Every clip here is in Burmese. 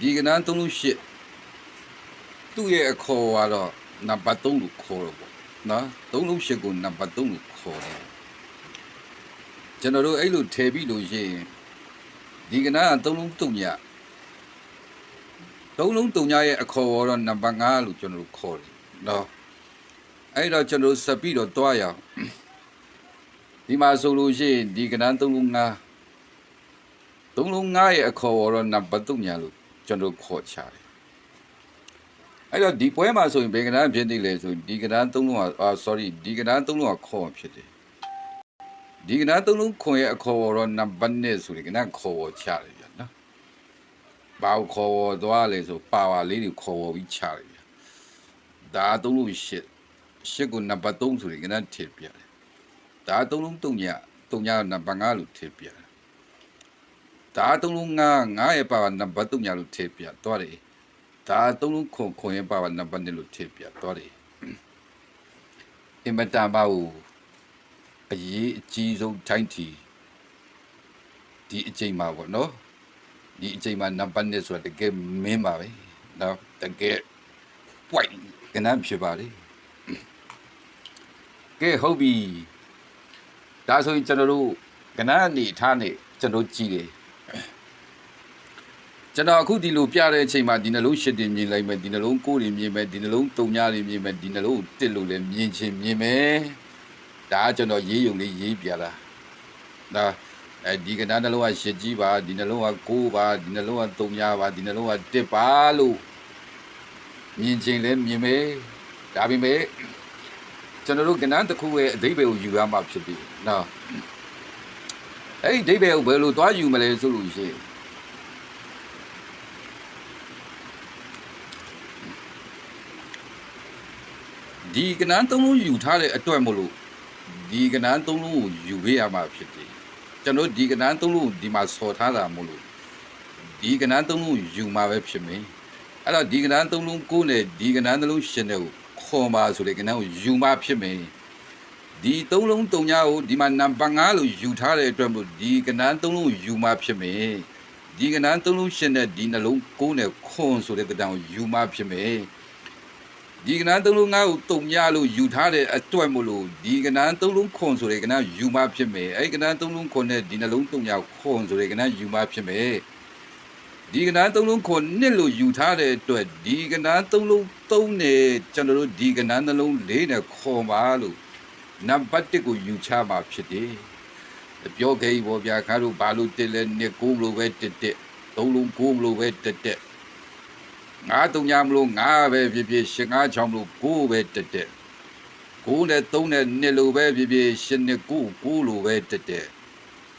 ဒီကနန်း3လို့8သူ့ရဲ့အခေါ်ကတော့နံပါတ်3လို့ခေါ်တော့ပေါ့နော်3လို့8ကိုနံပါတ်3လို့ခေါ်တယ်ကျွန်တော်တို့အဲ့လိုထည့်ပြီးလို့ရှိရင်ဒီကနန်းက3လုံး3ည3လုံး3ညရဲ့အခေါ်ကတော့နံပါတ်5လို့ကျွန်တော်တို့ခေါ်တယ်နော်အဲ့တော့ကျွန်တော်တို့ဆက်ပြီးတော့တွားရအောင်ဒီမှာဆိုလို့ရှိရင်ဒီကနန်း3လုံး5သုံးလုံးငါးရဲ့အခေါ်တော့နံပါတ်3ညာလို့ ကျွန်တော်ခေါ်ချတယ်အဲ့တော့ဒီပွဲမှာဆိုရင်ဘယ်ကဏ္ဍဖြစ်နေလဲဆိုရင်ဒီကဏ္ဍသုံးလုံးကအာ sorry ဒီကဏ္ဍသုံးလုံးကခေါ်ဖြစ်တယ်ဒီကဏ္ဍသုံးလုံးခွန်ရဲ့အခေါ်တော့နံပါတ်1ဆိုရင်ကဏ္ဍခေါ်ချတယ်ဗျာနော်ဘာကိုခေါ်သွားလဲဆိုပါဝါလေးတွေခေါ်ပြီးချတယ်ဗျာဒါသုံးလုံးရှစ်ရှစ်ကိုနံပါတ်3ဆိုရင်ကဏ္ဍထည့်ပြတယ်ဒါသုံးလုံး3ည3ညနံပါတ်5လို့ထည့်ပြတယ် ဒါသုံးလုံးငါငါရဲ့ပါဝါနံပါတ်3ညာလို့ထည့်ပြသွားတယ်ဒါသုံးလုံးခွန်ခွန်ရဲ့ပါဝါနံပါတ်1လို့ထည့်ပြသွားတယ်အင်မတန်ပါဘူးအရေးအကြီးဆုံးတိုင်းတီဒီအချိန်မှာပေါ့နော်ဒီအချိန်မှာနံပါတ်1ဆိုတာတကယ်မင်းပါပဲနော်တကယ် white ကနန်းဖြစ်ပါလေကဲဟုတ်ပြီဒါဆိုရင်ကျွန်တော်တို့ကနန်းအနေထားနဲ့ကျွန်တော်ကြည့်တယ် ကျွန်တော်အခုဒီလိုပြတဲ့အချိန်မှာဒီနှလုံးရှစ်တင်မြင်လိုက်မယ်ဒီနှလုံးကိုယ်တွေမြင်မယ်ဒီနှလုံးတုံညာတွေမြင်မယ်ဒီနှလုံးတစ်လို့လည်းမြင်ချင်းမြင်မယ်ဒါကကျွန်တော်ရေးယုံလေးရေးပြတာဒါအဲဒီကဏ္ဍနှလုံးကရှစ်ကြီးပါဒီနှလုံးကကိုးပါဒီနှလုံးကတုံညာပါဒီနှလုံးကတစ်ပါလို့မြင်ချင်းလည်းမြင်မယ်ဒါပေမဲ့ကျွန်တော်တို့ကဏ္ဍတစ်ခုရဲ့အဓိပ္ပာယ်ကိုယူရမှာဖြစ်ပြီနော်အဲ့ဒီအဓိပ္ပာယ်ကိုဘယ်လိုသွားယူမလဲဆိုလို့ရှိရင် ဒီကနန်းသုံးလုံးယူထားတဲ့အတွက်မို့လို့ဒီကနန်းသုံးလုံးကိုယူပေးရမှာဖြစ်တယ်ကျွန်တော်ဒီကနန်းသုံးလုံးဒီမှာစော်ထားတာမို့လို့ဒီကနန်းသုံးလုံးယူမှာပဲဖြစ်မယ်အဲ့တော့ဒီကနန်းသုံးလုံးကိုနဲ့ဒီကနန်းသုံးလုံးရှင်တဲ့ကိုခေါ်ပါဆိုတဲ့ကနန်းကိုယူမှာဖြစ်မယ်ဒီသုံးလုံးတုံညာကိုဒီမှာနံပါတ်5လို့ယူထားတဲ့အတွက်မို့ဒီကနန်းသုံးလုံးယူမှာဖြစ်မယ်ဒီကနန်းသုံးလုံးရှင်တဲ့ဒီနှလုံးကိုနဲ့ခွန်ဆိုတဲ့ကနန်းကိုယူမှာဖြစ်မယ် ဒီကနန်းသုံးလုံးငါ့ကိုတုံညလို့ယူထားတဲ့အတွက်မို့လို့ဒီကနန်းသုံးလုံးခွန်ဆိုတဲ့ကနန်းယူမဖြစ်မယ်အဲ့ဒီကနန်းသုံးလုံးခွန်နဲ့ဒီနှလုံးတုံညခွန်ဆိုတဲ့ကနန်းယူမဖြစ်မယ်ဒီကနန်းသုံးလုံးခွန်နှစ်လို့ယူထားတဲ့အတွက်ဒီကနန်းသုံးလုံးသုံးနဲ့ကျွန်တော်တို့ဒီကနန်းနှလုံးလေးနဲ့ခွန်ပါလို့နံပါတ်1ကိုယူချမှာဖြစ်တယ်ပြောခဲ့ဘောဗျာခါတို့ဘာလို့တစ်လဲနှစ်ကိုလို့ပဲတစ်တစ်သုံးလုံးကိုလို့ပဲတစ်တစ် ငါတုံညာမလို့ငါပဲဖြစ်ဖြစ်ရှင်ငါချောင်းမလို့ကိုပဲတက်တက်ကိုနဲ့သုံးနဲ့နှစ်လိုပဲဖြစ်ဖြစ်ရှင်နဲ့ကိုကိုလိုပဲတက်တက်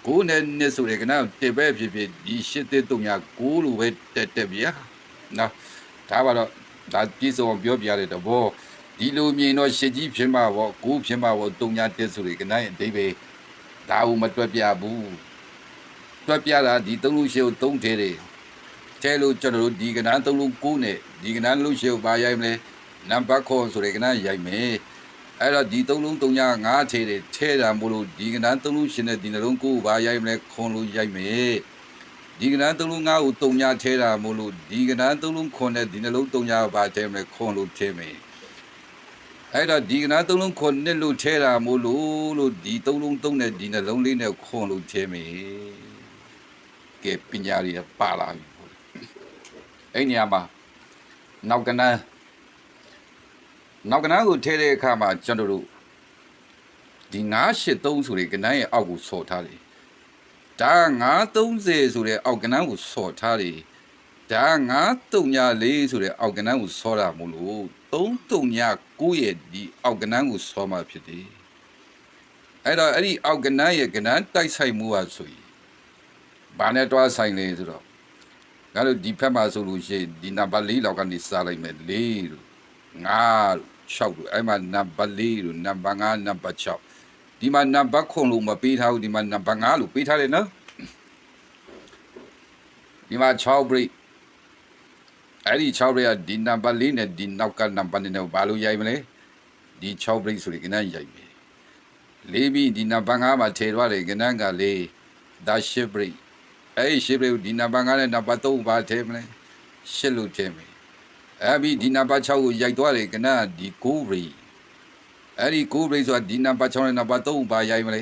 ကိုနဲ့နှစ်ဆိုရကနာတစ်ပဲဖြစ်ဖြစ်ဒီရှစ်တဲ့တုံညာကိုလိုပဲတက်တက်ဗျာနော်ဒါပါတော့ဒါပြည့်စုံအောင်ပြောပြရတဲ့တဘောဒီလိုမြင်တော့ရှစ်ကြီးဖြစ်မှာပေါ့ကိုဖြစ်မှာပေါ့တုံညာတက်ဆိုရကနာရဲ့အဓိပ္ပာယ်ဒါဘူးမတွက်ပြဘူးတွက်ပြတာဒီသုံးလို့ရှိကိုသုံးထဲတယ် တဲလို့ကျွန်တော်တို့ဒီကဏ္ဍသုံးလုံးကိုနဲ့ဒီကဏ္ဍလို့ရှိကိုပါရိုက်မလဲနံပါတ်ခေါ်ဆိုတဲ့ကဏ္ဍရိုက်မယ်အဲ့တော့ဒီသုံးလုံးသုံးညငါးထဲတယ်ထဲတာမို့လို့ဒီကဏ္ဍသုံးလုံးရှင်တဲ့ဒီနှလုံးကိုပါရိုက်မလဲခွန်လို့ရိုက်မယ်ဒီကဏ္ဍသုံးလုံးငါးကိုသုံးညထဲတာမို့လို့ဒီကဏ္ဍသုံးလုံးခွန်တဲ့ဒီနှလုံးသုံးညပါထဲမလဲခွန်လို့ထဲမယ်အဲ့တော့ဒီကဏ္ဍသုံးလုံးခွန်နဲ့လို့ထဲတာမို့လို့လို့ဒီသုံးလုံးသုံးတဲ့ဒီနှလုံးလေးနဲ့ခွန်လို့ထဲမယ်ကဲပညာရည်ပါလာပြီ အဲ့နေရာမှာနောက်ကနန်းနောက်ကနန်းကိုထဲတဲ့အခါမှာကျွန်တော်တို့ဒီ983ဆိုတဲ့ကနန်းရဲ့အောက်ကိုဆော်ထားတယ်ဒါ930ဆိုတဲ့အောက်ကနန်းကိုဆော်ထားတယ်ဒါ934ဆိုတဲ့အောက်ကနန်းကိုဆော်တာမို့လို့339ရဲ့ဒီအောက်ကနန်းကိုဆော်มาဖြစ်တယ်အဲ့တော့အဲ့ဒီအောက်ကနန်းရဲ့ကနန်းတိုက်ဆိုင်မှုဟာဆိုရင်ဘာနဲ့တွားဆိုင်လဲဆိုတော့ ငါတို့ဒီဖက်မှာဆိုလို့ရှိရင်ဒီနံပါတ်၄လောက်ကနေစလိုက်မယ်၄လို့5လို့6လို့အဲ့မှာနံပါတ်၄လို့နံပါတ်5နံပါတ်6ဒီမှာနံပါတ်9လို့မပေးထားဘူးဒီမှာနံပါတ်5လို့ပေးထားတယ်နော်ဒီမှာ6 break အဲ့ဒီ6 break ကဒီနံပါတ်4နဲ့ဒီနောက်ကနံပါတ်2နဲ့ဘာလို့ရိုက်မလဲဒီ6 break ဆိုရင်ကနန်းရိုက်မယ်လေးပြီးဒီနံပါတ်5မှာထည့်သွားတယ်ကနန်းကလေးဒါ10 break အဲ့ဒီရှေ့ပြေဒီနံပါတ်9နဲ့နံပါတ်3ဘာထဲမလဲရှစ်လို့ထည့်မယ်အဲ့ပြီးဒီနံပါတ်6ကိုရိုက်သွားတယ်ကနဒီကိုရီအဲ့ဒီကိုရီဆိုတာဒီနံပါတ်6နဲ့နံပါတ်3ပါရိုက်မလဲ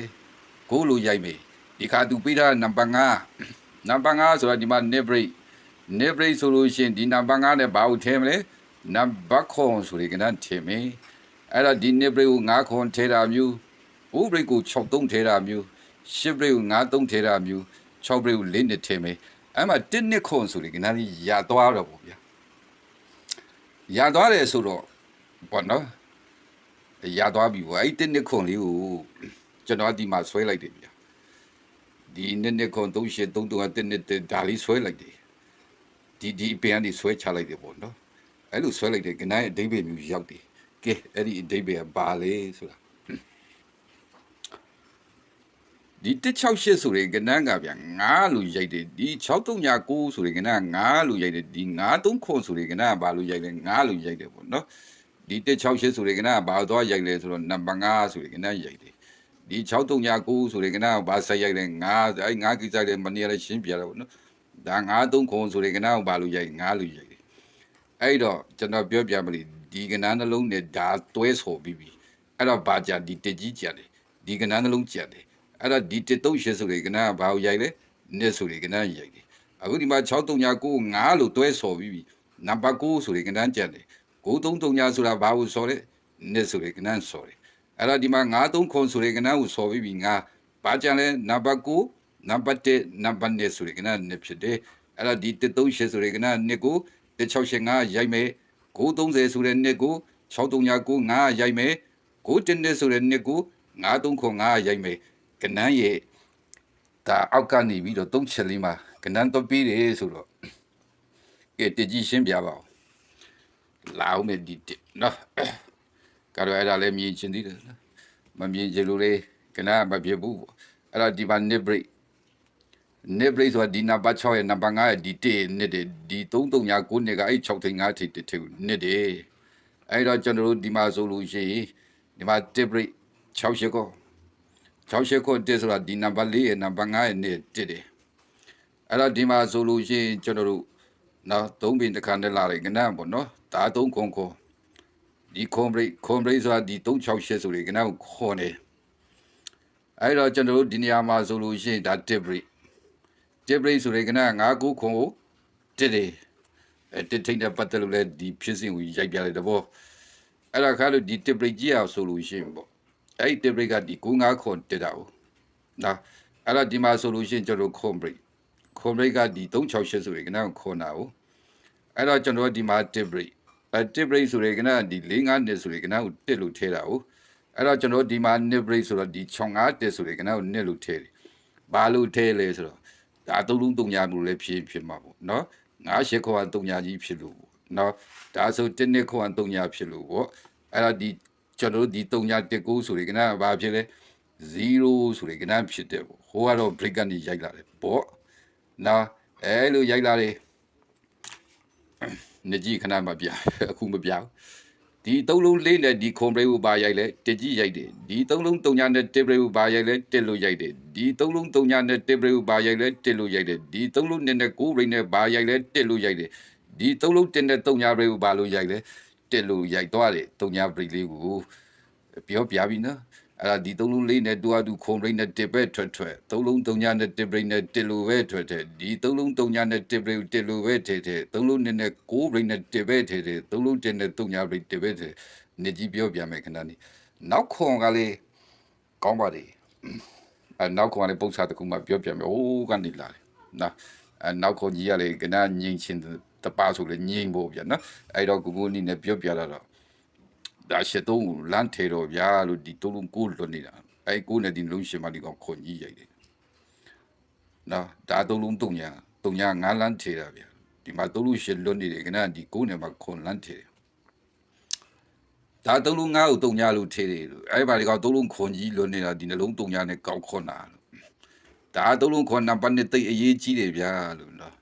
ကိုလို့ရိုက်မယ်ဒီခါသူပေးတာနံပါတ်5နံပါတ်5ဆိုတာဒီမှာ net break net break ဆိုလို့ရှိရင်ဒီနံပါတ်5နဲ့ဘာကိုထည့်မလဲနံပါတ်ခွန်ဆိုရင်ကနထည့်မယ်အဲ့တော့ဒီ net break ကို9ခွန်ထည့်တာမျိုး5 break ကို6 3ထည့်တာမျိုး10 break ကို9 3ထည့်တာမျိုး 6 break ကို4နှစ်ထည့်မယ်အဲ့မှာ1နှစ်ခွန်ဆိုရင်ကနကြီးရသွားတော့ပေါ့ဗျာရသွားတယ်ဆိုတော့ဘောနော်ရသွားပြီပေါ့အဲ့1နှစ်ခွန်လေးကိုကျွန်တော်ဒီမှာဆွဲလိုက်တယ်ဗျာဒီနှစ်နှစ်ခွန်3ရှစ်3 3 1နှစ်ဒါလေးဆွဲလိုက်တယ်ဒီဒီပင်ကနေဆွဲချလိုက်တယ်ပေါ့နော်အဲ့လိုဆွဲလိုက်တယ်ကနရဲ့အဓိပ္ပာယ်မျိုးရောက်တယ်ကဲအဲ့ဒီအဓိပ္ပာယ်ကဘာလဲဆိုတာ ဒီ168ဆိုရင်ကနန်းကဗျာ9လို့ရိုက်တယ်ဒီ6396ဆိုရင်ကနန်း9လို့ရိုက်တယ်ဒီ93ခွန်ဆိုရင်ကနန်းကဘာလို့ရိုက်လဲ9လို့ရိုက်တယ်ပေါ့နော်ဒီ168ဆိုရင်ကနန်းကဘာသွားရိုက်လဲဆိုတော့နံပါတ်9ဆိုရင်ကနန်းရိုက်တယ်ဒီ6396ဆိုရင်ကနန်းကဘာဆက်ရိုက်လဲ9အဲ9ကိစ္စလည်းမနေရလဲရှင်းပြရပေါ့နော်ဒါ93ခွန်ဆိုရင်ကနန်းကဘာလို့ရိုက်9လို့ရိုက်တယ်အဲ့တော့ကျွန်တော်ပြောပြမလို့ဒီကနန်းနှလုံးနဲ့ဒါတွဲဆိုပြီးပြီအဲ့တော့ဘာကြဒီတကြီးကြတယ်ဒီကနန်းနှလုံးကြတယ် အဲ့တော့ဒီ138ဆိုတွေကနာဘာကိုရိုက်လဲနှစ်ဆိုတွေကနာရိုက်တယ်အခုဒီမှာ6339 5လို့တွဲဆော်ပြီးပြီနံပါတ်9ဆိုတွေကနာကြက်တယ်9339ဆိုတာဘာကိုဆော်လဲနှစ်ဆိုတွေကနာဆော်တယ်အဲ့တော့ဒီမှာ93ခွန်ဆိုတွေကနာကိုဆော်ပြီးပြီငါဘာကြံလဲနံပါတ်9နံပါတ်1နံပါတ်2ဆိုတွေကနာနှစ်ဖြစ်တယ်အဲ့တော့ဒီ138ဆိုတွေကနာနှစ်ကို168ရိုက်မယ်930ဆိုတဲ့နှစ်ကို6339 5ရိုက်မယ်912ဆိုတဲ့နှစ်ကို93ခွန်5ရိုက်မယ် ကနန်းရဲ့ဒါအောက်ကနေပြီးတော့သုံးချက်လေးမှာကနန်းတော့ပြီးတယ်ဆိုတော့ကဲတကြီးရှင်းပြပါဦးလာအောင်မယ်ဒီတစ်နော်ကတော့အဲ့ဒါလည်းမြင်ချင်းသေးတယ်နော်မမြင်ချင်လို့လေကနန်းမပြဘူးပေါ့အဲ့တော့ဒီမှာ nip break nip break ဆိုတာဒီနံပါတ်6ရဲ့နံပါတ်5ရဲ့ဒီ1နှစ်တယ်ဒီ3396နှစ်ကအဲ့6ထိန်5ထိတစ်ထိနှစ်တယ်အဲ့တော့ကျွန်တော်တို့ဒီမှာဆိုလို့ရှိရင်ဒီမှာ tip break 6ရှစ်ကော 68ခုတစ်ဆိုတာဒီနံပါတ်4ရဲ့နံပါတ်5ရဲ့နဲ့တစ်တယ်အဲ့တော့ဒီမှာဆိုလို့ရှိရင်ကျွန်တော်တို့နော်သုံးပင်တစ်ခါနဲ့လာတယ်ကနန်းပေါ့နော်ဒါသုံးခွန်ခွန်ဒီခွန်ဘရိတ်ခွန်ဘရိတ်ဆိုတာဒီ368ဆိုလေကနန်းကိုခွန်တယ်အဲ့တော့ကျွန်တော်တို့ဒီနေရာမှာဆိုလို့ရှိရင်ဒါတစ်ဘရိတ်တစ်ဘရိတ်ဆိုလေကနန်း9ခုခွန်ကိုတစ်တယ်အဲတစ်ထိတ်နဲ့ပတ်သက်လို့လည်းဒီဖြစ်စဉ်ကိုရိုက်ပြလိုက်တဲ့ဘောအဲ့ဒါခါလို့ဒီတစ်ဘရိတ်ကြည့်အောင်ဆိုလို့ရှိရင်ပေါ့ အဲ့ဒီ break ကဒီ95ခွန်တက်တာ哦နော်အဲ့တော့ဒီမှာဆိုလို့ရှိရင်ကျွန်တော်ခွန် break ခွန် break ကဒီ368ဆိုရင်ကနခွန်တာ哦အဲ့တော့ကျွန်တော်ဒီမှာ tip break အဲ tip break ဆိုရင်ကနဒီ45နှစ်ဆိုရင်ကနကိုတက်လို့ထဲတာ哦အဲ့တော့ကျွန်တော်ဒီမှာ nip break ဆိုတော့ဒီ65တက်ဆိုရင်ကနကိုနစ်လို့ထဲတယ်ဘာလို့ထဲလဲဆိုတော့ဒါသုံးလုံးတုံညာမှုလည်းဖြစ်ဖြစ်မှာပေါ့နော်98ခွန်တုံညာကြီးဖြစ်လို့ပေါ့နော်ဒါဆို1နှစ်ခွန်တုံညာဖြစ်လို့ပေါ့အဲ့တော့ဒီ ကျွန်တော်တို့ဒီ3.19ဆိုရင်ကနဘာဖြစ်လဲ0ဆိုရင်ကနဖြစ်တယ်ပေါ့ဟိုကတော့ break ကနေရိုက်လာတယ်ပေါ့နော်အဲလိုရိုက်လာတယ်နေကြီးခဏမပြအခုမပြဒီသုံးလုံးလေးနဲ့ဒီခွန်ဘရိတ်ကိုပါရိုက်လဲတကြီးရိုက်တယ်ဒီသုံးလုံး3ညနဲ့တစ်ဘရိတ်ကိုပါရိုက်လဲတစ်လို့ရိုက်တယ်ဒီသုံးလုံး3ညနဲ့တစ်ဘရိတ်ကိုပါရိုက်လဲတစ်လို့ရိုက်တယ်ဒီသုံးလုံးနဲ့နဲ့9ဘရိတ်နဲ့ပါရိုက်လဲတစ်လို့ရိုက်တယ်ဒီသုံးလုံး1နဲ့3ညဘရိတ်ကိုပါလို့ရိုက်လဲ တစ်လို့ရိုက်သွားတယ်3ညဘရိတ်လေးကိုပြောပြပြီနော်အဲ့ဒါဒီသုံးလုံးလေးနဲ့တူအတူခုံရိတ်နဲ့တစ်ပဲထွက်ထွက်သုံးလုံးသုံးညနဲ့တစ်ဘရိတ်နဲ့တစ်လိုပဲထွက်ထွက်ဒီသုံးလုံးသုံးညနဲ့တစ်ဘရိတ်တစ်လိုပဲထဲထဲသုံးလုံးနဲ့နဲ့ကိုးဘရိတ်နဲ့တစ်ပဲထဲထဲသုံးလုံးတစ်နဲ့သုံးညဘရိတ်တစ်ပဲထဲနေကြီးပြောပြမယ်ခဏနေနောက်ခွန်ကလေးကောင်းပါလေအဲနောက်ခွန်ကလေးပုံစံတစ်ခုမှပြောပြမယ်အိုးကနေလာတယ်နော်အဲနောက်ခွန်ကြီးကလေကနငိမ့်ချင်း တပါဆိုလေငိမ့်ဖို့ဗျာနော်အဲ့တော့ကိုကိုနီနဲ့ပြောပြလာတော့ဒါရှစ်သုံးကိုလမ်းထေတော့ဗျာလို့ဒီသုံးလုံးကိုလွတ်နေတာအဲကိုနဲ့ဒီလုံးရှင်မဒီကောင်ခွန်ကြီးရိုက်တယ်နော်ဒါသုံးလုံးတုံညာတုံညာငါးလမ်းထေတာဗျာဒီမှာသုံးလုံးရှင်လွတ်နေတယ်ခဏဒီကိုနဲ့မှာခွန်လမ်းထေတယ်ဒါသုံးလုံးငါးကိုတုံညာလို့ထေတယ်လို့အဲပါဒီကောင်သုံးလုံးခွန်ကြီးလွတ်နေတာဒီနှလုံးတုံညာနဲ့ကောက်ခွန်တာလို့ဒါသုံးလုံးခွန်နံပါတ်နဲ့တိတ်အရေးကြီးတယ်ဗျာလို့နော်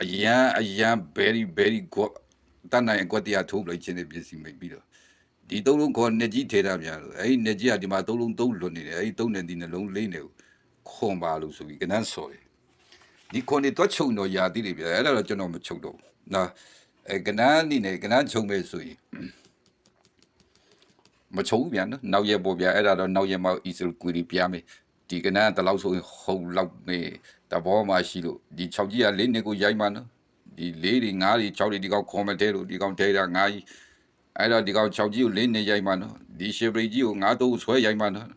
အရန်အရန် very very good တန်နိုင်အကွက်တရားထိုးလိုက်ခြင်းနဲ့ပြည့်စုံမိပြီးတော့ဒီသုံးလုံးခေါ်နေကြီးထေတာများလို့အဲ့ဒီနေကြီးကဒီမှာသုံးလုံးသုံးလွတ်နေတယ်အဲ့ဒီသုံးနေဒီနှလုံးလေးနေကိုခွန်ပါလို့ဆိုပြီးကနန်းစော်တယ်ဒီခွန်နေတော့ချုပ်တော့ရာသီးတွေပြအဲ့ဒါတော့ကျွန်တော်မချုပ်တော့ဘူးနော်အဲကနန်းနေနေကနန်းချုံပဲဆိုရင်မချုံဘူးဗျာနော်နောက်ရက်ပေါ်ဗျာအဲ့ဒါတော့နောက်ရက်မှအီဆယ်ကွီရီပြမယ် ဒီကနန်းတလောက်ဆိုရင်ဟုတ်လောက်နေတဘောမှရှိလို့ဒီ6ကြီးကလေးနှစ်ကိုရိုက်မှနော်ဒီလေးတွေငါးတွေ6တွေဒီကောင်ကွန်မတဲလို့ဒီကောင်ထဲတာငါးကြီးအဲ့တော့ဒီကောင်6ကြီးကိုလေးနှစ်ရိုက်မှနော်ဒီရှေဘရီကြီးကိုငါးတော့ဆွဲရိုက်မှနော်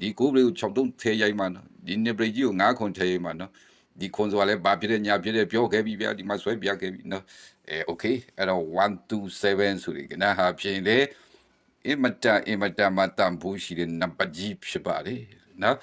ဒီကိုဘရီကို6တုံးထဲရိုက်မှနော်ဒီနေဘရီကြီးကိုငါးခွန်ထဲရိုက်မှနော် ဒီခွန်ဆိုတာလည်းဘာဖြစ်တဲ့ညာဖြစ်တဲ့ပြောခဲ့ပြီဗျာဒီမှာဆွဲပြခဲ့ပြီနော်အဲโอเคအဲ့တော့127ဆိုရင်ကနဟာဖြစ်လေအင်မတန်အင်မတန်မတန်ဘူးရှိတဲ့နံပါတ်ကြီးဖြစ်ပါလေ နော်